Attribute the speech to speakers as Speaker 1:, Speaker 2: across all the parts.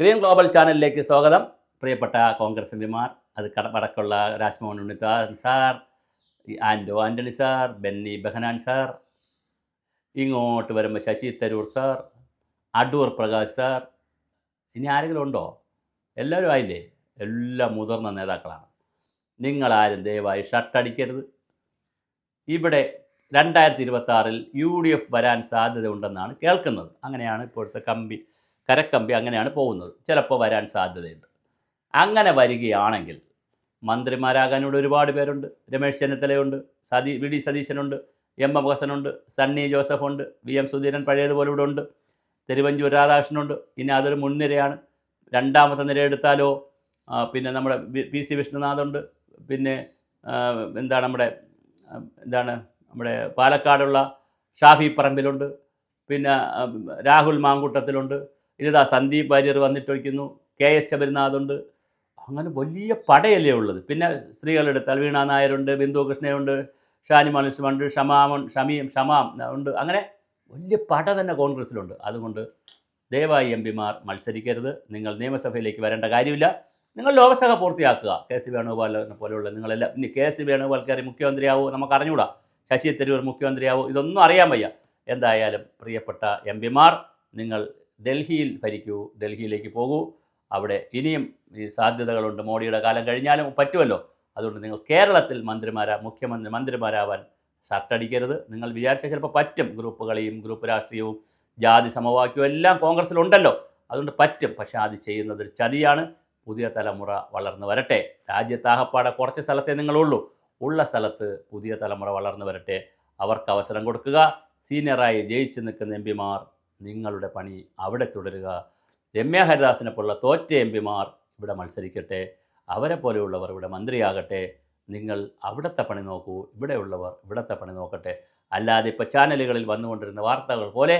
Speaker 1: Green global ചാനലിലേക്ക് സ്വാഗതം. പ്രിയപ്പെട്ട കോൺഗ്രസ് എംപിമാർ അത് വടക്കുള്ള Rajmohan Unnithan sir Anto Antony sir Benny Behanan sir ഇങ്ങോട്ട് വരുമ്പോൾ ശശി തരൂർ സാർ അടൂർ പ്രകാശ് സാർ ഇനി ആരെങ്കിലും ഉണ്ടോ? എല്ലാവരും ആയില്ലേ? എല്ലാ മുതിർന്ന നേതാക്കളാണ്. നിങ്ങളാരും ദയവായി ഷട്ടടിക്കരുത് ഇവിടെ രണ്ടായിരത്തി ഇരുപത്തി ആറിൽ യു ഡി എഫ് വരാൻ സാധ്യതയുണ്ടെന്നാണ് കേൾക്കുന്നത്. അങ്ങനെയാണ് ഇപ്പോഴത്തെ കമ്പി കരക്കമ്പി അങ്ങനെയാണ് പോകുന്നത്. ചിലപ്പോൾ വരാൻ സാധ്യതയുണ്ട്. അങ്ങനെ വരികയാണെങ്കിൽ മന്ത്രിമാരാകാനുള്ള ഒരുപാട് പേരുണ്ട്. രമേശ് ചെന്നിത്തലയുണ്ട് സതീ വി ഡി സതീശനുണ്ട് എം എം ഹസനുണ്ട് സണ്ണി ജോസഫുണ്ട് വി എം സുധീരൻ പഴയതുപോലെ ഇവിടെ ഉണ്ട് തിരുവഞ്ചൂർ രാധാകൃഷ്ണനുണ്ട്. ഇനി അതൊരു മുൻനിരയാണ്. രണ്ടാമത്തെ നിര എടുത്താലോ പിന്നെ നമ്മുടെ പി സി വിഷ്ണുനാഥുണ്ട്. പിന്നെ എന്താണ് നമ്മുടെ എന്താണ് നമ്മുടെ പാലക്കാടുള്ള ഷാഫി പറമ്പിലുണ്ട്. പിന്നെ രാഹുൽ മാങ്കൂട്ടത്തിലുണ്ട്. ഇതാ സന്ദീപ് വാര്യർ വന്നിട്ടൊഴിക്കുന്നു കെ എസ് ശബരിനാഥുണ്ട്. അങ്ങനെ വലിയ പടയല്ലേ ഉള്ളത്. പിന്നെ സ്ത്രീകളെടുത്താൽ വീണ നായരുണ്ട് ബിന്ദു കൃഷ്ണയുണ്ട് ഷാനി മനുഷ്യമുണ്ട് ഷമാമൺ ഷമീം ഷമാം ഉണ്ട്. അങ്ങനെ വലിയ പട തന്നെ കോൺഗ്രസ്സിലുണ്ട്. അതുകൊണ്ട് ദയവായി എം പിമാർ മത്സരിക്കരുത്. നിങ്ങൾ നിയമസഭയിലേക്ക് വരേണ്ട കാര്യമില്ല. നിങ്ങൾ ലോകസഭ പൂർത്തിയാക്കുക. കെ സി വേണുഗോപാലിനെ പോലെയുള്ള നിങ്ങളെല്ലാം. ഇനി കെ സി വേണുഗോപാൽ കയറി മുഖ്യമന്ത്രിയാവോ. നമുക്ക് അറിഞ്ഞൂടാ ശശി തരൂർ മുഖ്യമന്ത്രിയാവോ. ഇതൊന്നും അറിയാൻ വയ്യ. എന്തായാലും പ്രിയപ്പെട്ട എം പിമാർ നിങ്ങൾ ഡൽഹിയിൽ ഭരിക്കൂ ഡൽഹിയിലേക്ക് പോകൂ. അവിടെ ഇനിയും ഈ സാധ്യതകളുണ്ട്. മോഡിയുടെ കാലം കഴിഞ്ഞാലും പറ്റുമല്ലോ. അതുകൊണ്ട് നിങ്ങൾ കേരളത്തിൽ മന്ത്രിമാരാ മുഖ്യമന്ത്രി മന്ത്രിമാരാവാൻ ഷർട്ടടിക്കരുത്. നിങ്ങൾ വിചാരിച്ചാൽ ചിലപ്പോൾ പറ്റും. ഗ്രൂപ്പ് കളിയും ഗ്രൂപ്പ് രാഷ്ട്രീയവും ജാതി സമവാക്യവും എല്ലാം കോൺഗ്രസ്സിലുണ്ടല്ലോ. അതുകൊണ്ട് പറ്റും. പക്ഷേ അത് ചെയ്യുന്നത് ഒരു ചതിയാണ്. പുതിയ തലമുറ വളർന്നു വരട്ടെ. രാജ്യത്താകപ്പാടെ കുറച്ച് സ്ഥലത്തേ നിങ്ങളുള്ളൂ. ഉള്ള സ്ഥലത്ത് പുതിയ തലമുറ വളർന്നു വരട്ടെ. അവർക്ക് അവസരം കൊടുക്കുക. സീനിയറായി ജയിച്ചു നിൽക്കുന്ന എം പിമാർ നിങ്ങളുടെ പണി അവിടെ തുടരുക. രമ്യ ഹരിദാസിനെ പോലുള്ള തോറ്റ എം പിമാർ ഇവിടെ മത്സരിക്കട്ടെ. അവരെ പോലെയുള്ളവർ ഇവിടെ മന്ത്രിയാകട്ടെ. നിങ്ങൾ അവിടുത്തെ പണി നോക്കൂ. ഇവിടെയുള്ളവർ ഇവിടുത്തെ പണി നോക്കട്ടെ. അല്ലാതെ ഇപ്പോൾ ചാനലുകളിൽ വന്നുകൊണ്ടിരുന്ന വാർത്തകൾ പോലെ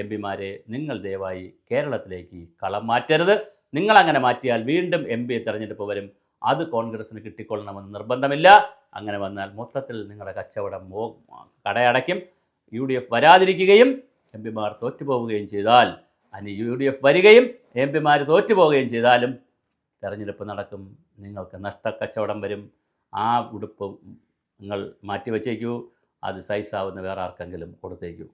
Speaker 1: എം പിമാരെ നിങ്ങൾ ദയവായി കേരളത്തിലേക്ക് കളം മാറ്റരുത്. നിങ്ങളങ്ങനെ മാറ്റിയാൽ വീണ്ടും എം പി തെരഞ്ഞെടുപ്പ് വരും. അത് കോൺഗ്രസ്സിന് കിട്ടിക്കൊള്ളണമെന്ന് നിർബന്ധമില്ല. അങ്ങനെ വന്നാൽ മൊത്തത്തിൽ നിങ്ങളുടെ കച്ചവടം കടയടയ്ക്കും. യു ഡി എഫ് വരാതിരിക്കുകയും എം പിമാർ തോറ്റുപോവുകയും ചെയ്താൽ അനി യു ഡി എഫ് വരികയും എം പിമാർ തോറ്റുപോവുകയും ചെയ്താലും തെരഞ്ഞെടുപ്പ് നടക്കും. നിങ്ങൾക്ക് നഷ്ടക്കച്ചവടം വരും. ആ ഉടുപ്പ് നിങ്ങൾ മാറ്റിവെച്ചേക്കൂ. അത് സൈസാവുന്ന വേറെ ആർക്കെങ്കിലും കൊടുത്തേക്കൂ.